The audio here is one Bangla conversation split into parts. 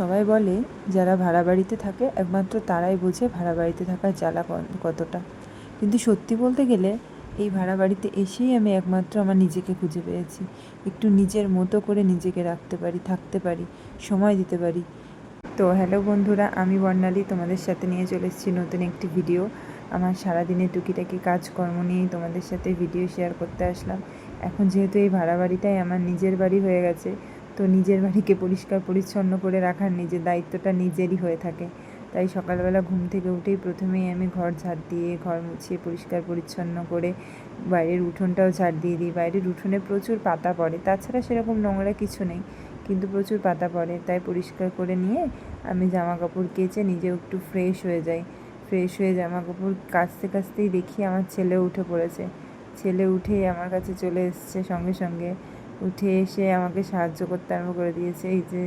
সবাই বলে, যারা ভাড়া বাড়িতে থাকে, একমাত্র তারাই বোঝে ভাড়া বাড়িতে থাকার জ্বালা কতটা। কিন্তু সত্যি বলতে গেলে, এই ভাড়া বাড়িতে এসেই আমি একমাত্র আমার নিজেকে খুঁজে পেয়েছি। একটু নিজের মতো করে নিজেকে রাখতে পারি, থাকতে পারি, সময় দিতে পারি। তো হ্যালো বন্ধুরা, আমি বর্ণালী, তোমাদের সাথে নিয়ে চলে এসেছি নতুন একটি ভিডিও। আমার সারাদিনের টুকিটাকি কাজকর্ম নিয়েই তোমাদের সাথে ভিডিও শেয়ার করতে আসলাম। এখন যেহেতু এই ভাড়া বাড়িটাই আমার নিজের বাড়ি হয়ে গেছে তো নিজের বাড়িকে পরিষ্কার, পরিচ্ছন্ন করে রাখার নিজের দায়িত্বটা নিজেরই হয়ে থাকে। তাই সকালবেলা ঘুম থেকে উঠেই প্রথমেই আমি ঘর ঝাড় দিয়ে, ঘর মুছিয়ে পরিষ্কার, পরিচ্ছন্ন করে বাইরের উঠোনটাও ঝাড় দিয়ে দিই। বাইরের উঠোনে প্রচুর পাতা পড়ে। তাছাড়া সেরকম নোংরা কিছু নেই, কিন্তু প্রচুর পাতা পড়ে। তাই পরিষ্কার করে নিয়ে আমি জামা কাপড় কেচে নিজেও একটু ফ্রেশ হয়ে যাই। ফ্রেশ হয়ে জামা কাপড় কাচতে, কাচতেই দেখি আমার ছেলে উঠে পড়েছে। ছেলে উঠেই আমার কাছে চলে এসছে সঙ্গে সঙ্গে। উঠে এসে আমাকে সাহায্য করতে আরম্ভ করে দিয়েছে। এই যে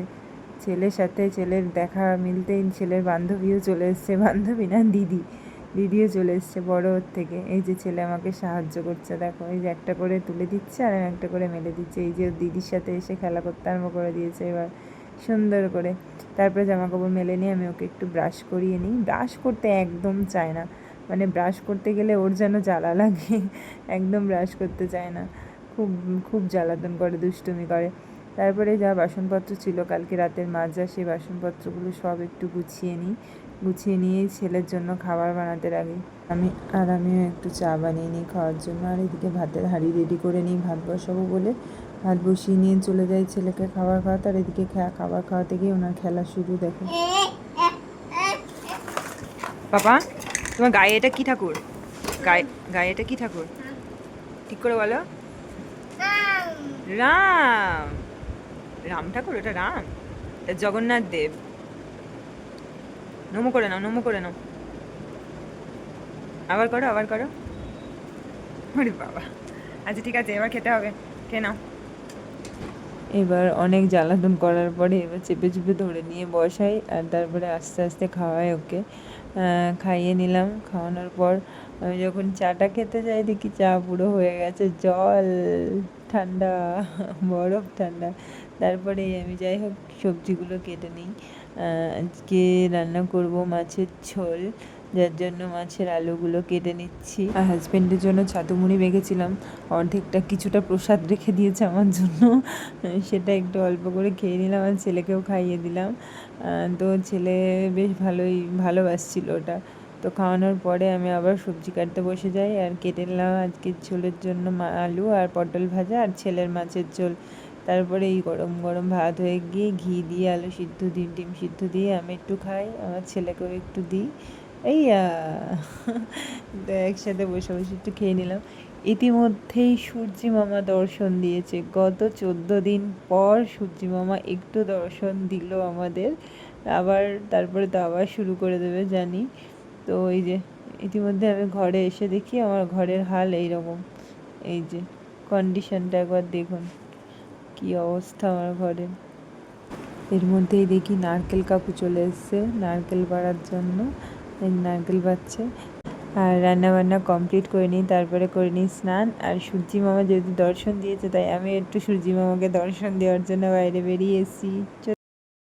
ছেলের সাথে ছেলের দেখা মিলতেই ছেলের বান্ধবীও চলে এসছে, বান্ধবী না দিদি, দিদিও চলে এসছে বড় ওর থেকে। এই যে ছেলে আমাকে সাহায্য করছে, দেখো, এই যে একটা করে তুলে দিচ্ছে আর একটা করে মেলে দিচ্ছে। এই যে দিদির সাথে এসে খেলা করতে আরম্ভ করে দিয়েছে এবার, সুন্দর করে। তারপরে জামা কাপড় মেলে নিয়ে আমি ওকে একটু ব্রাশ করিয়ে নিই। ব্রাশ করতে একদম চায় না। মানে ব্রাশ করতে গেলে ওর যেন জ্বালা লাগে, একদম ব্রাশ করতে চায় না। খুব খুব জ্বালাতন করে, দুষ্টুমি করে। তারপরে যা বাসনপত্র ছিল, কালকে রাতের মাজা, সেই বাসনপত্রগুলো সব একটু গুছিয়ে নিই। গুছিয়ে নিয়ে ছেলের জন্য খাবার বানাতে লাগি আমি, আর আমিও একটু চা বানিয়ে নিই খাওয়ার জন্য। আর এদিকে ভাতের হাঁড়ি রেডি করে নিই, ভাত বসাবো বলে। ভাত বসিয়ে নিয়ে চলে যাই ছেলেকে খাবার খাওয়াতে। আর এদিকে খাবার খাওয়াতে গিয়ে ওনার খেলা শুরু, দেখো। বাবা, তোমার গায়ে এটা কি ঠাকুর? গায়ে গায়ে এটা কি ঠাকুর? ঠিক করে বলো। রাম। রাম ঠাকুর ওটা রাম? এটা জগন্নাথ দেব। নমো করে নাও, নমো করে নাও। আবার করো আবার করো। ওরে বাবা। আচ্ছা ঠিক আছে, এবার খেতে হবে। খেয়ে নাও। এবার অনেক জ্বালাতন করার পরে এবার চেপে চেপে ধরে নিয়ে বসাই, আর তারপরে আস্তে আস্তে খাওয়াই ওকে। খাইয়ে নিলাম, খাওয়ানোর পর আমি যখন চাটা খেতে যাই, দেখি চা পুরো হয়ে গেছে, জল, ঠান্ডা, বরফ ঠান্ডা। তারপরে আমি যাই হোক, সবজিগুলো কেটে নিই। আজকে রান্না করব মাছের ঝোল, যার জন্য মাছের আলুগুলো কেটে নিচ্ছি। আর হাজব্যান্ডের জন্য ছাতু মুড়ি মেখেছিলাম। অর্ধেকটা কিছুটা প্রসাদ রেখে দিয়েছে আমার জন্য। সেটা একটু অল্প করে খেয়ে নিলাম আর ছেলেকেও খাইয়ে দিলাম। তো ছেলে বেশ ভালোই ভালোবাসছিল ওটা। তো খাওয়ানোর পরে আমি আবার সবজি কাটতে বসে যাই। আর কেটে নিলাম আজকে ঝোলের জন্য আলু আর পটল ভাজা আর ছেলের মাছের ঝোল। তারপরে এই গরম গরম ভাত হয়ে গিয়ে ঘি দিয়ে আলু সিদ্ধ, ডিম ডিম সিদ্ধ দিয়ে আমি একটু খাই, আমার ছেলেকেও একটু দিই। এই একসাথে বসে বসে একটু খেয়ে নিলাম। ইতিমধ্যেই সূর্যি মামা দর্শন দিয়েছে। গত চোদ্দ দিন পর সূর্যি মামা একটু দর্শন দিল আমাদের। আবার তারপরে তো আবার শুরু করে দেবে জানি। তো এই যে, ইতিমধ্যে আমি ঘরে এসে দেখি আমার ঘরের হাল এই রকম এই যে কন্ডিশনটা একবার দেখুন, কি অবস্থা আমার ঘরে। এর মধ্যেই দেখি নারকেল কাকু চলে এসছে, নারকেল পাড়ার জন্য। নারকেল পাচ্ছে আর রান্না বান্না কমপ্লিট করে নিই, তারপরে করে নিই স্নান। আর সূর্যি মামা যেহেতু দর্শন দিয়েছে, তাই আমি একটু সূর্যি মামাকে দর্শন দেওয়ার জন্য বাইরে বেরিয়ে এসেছি।